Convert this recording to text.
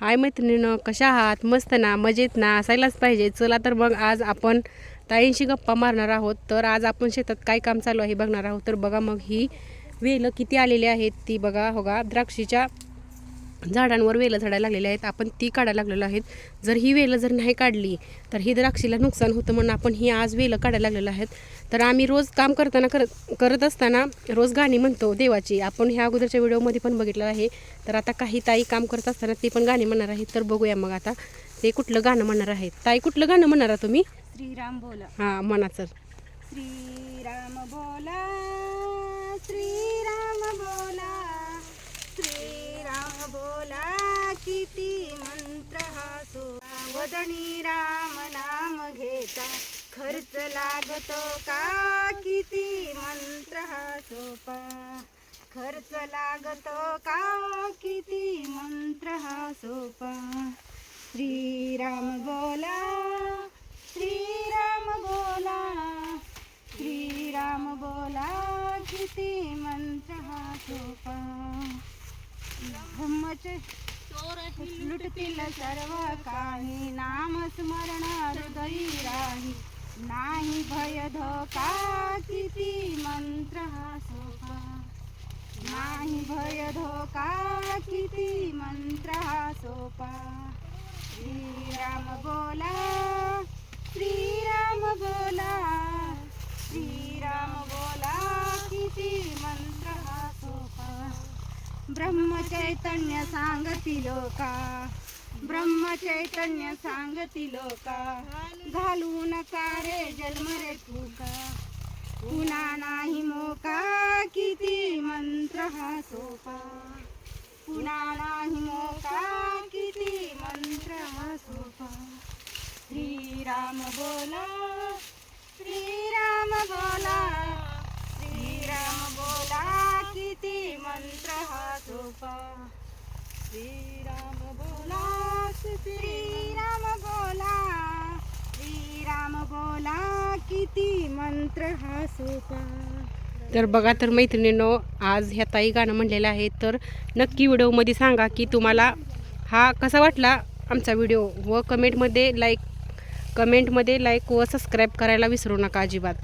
हाय मैत्रिणीनं कशा आहात? मस्त ना मजेत ना? असायलाच पाहिजे. चला तर मग आज आपण ताईंशी गप्पा मारणार आहोत. तर आज आपण शेतात काय काम चालू आहे बघणार आहोत. तर बघा मग ही वेलं किती आलेली आहेत ती बघा हो का द्राक्षीच्या झाडांवर वेलं झाडायला लागलेली आहेत. आपण ती काढायला लागलेलो आहेत. जर ही वेलं जर नाही काढली तर ही द्राक्षीला नुकसान होतं म्हणून आपण ही आज वेलं काढायला लागलेलो आहेत. तर आम्ही रोज काम करताना करत करत असताना रोज गाणी म्हणतो देवाची. आपण ह्या अगोदरच्या व्हिडिओमध्ये पण बघितलं आहे. तर आता काही ताई काम करत असताना ती पण गाणी म्हणणार आहेत. तर बघूया मग आता. ते कुठलं गाणं म्हणणार आहे ताई कुठलं गाणं म्हणणार तुम्ही? श्रीराम बोला. हां म्हणा चल श्रीराम बोला. सोळा राम नाम घेता. खर्च लागतो का? किती मंत्र हा सोपा. खर्च लागतो का? किती मंत्र हा सोपा. श्रीराम बोला श्रीराम बोला श्रीराम बोला किती मंत्र हा सोपा. ब्रह्मच लुटतील सर्व काही. नाम स्मरण हृदयी राही. नाही भय धोका किती मंत्र हा सोपा. नाही भय धोका किती मंत्र हा सोपा. श्रीराम बोला ब्रह्मचैतन्य सांगती लोका ब्रह्मचैतन्य सांगती लोका घालू नका रे जन्म रे तुका. पुन्हा नाही मोका किती मंत्र हा सोपा. पुन्हा नाही मोका किती मंत्र हा सोपा. श्रीराम बोला श्रीराम बोला श्रीराम बोला किती मंत्र श्रीराम बोला श्रीराम बोला. श्रीराम बोला किती मंत्र हा सोपा. तर बघा तर मैत्रिणींनो आज ह्या ताई गाणं म्हणलेलं आहे. तर नक्की व्हिडिओमध्ये सांगा की तुम्हाला हा कसा वाटला आमचा व्हिडिओ? व कमेंटमध्ये लाईक कमेंटमध्ये लाईक व सबस्क्राईब करायला विसरू नका अजिबात.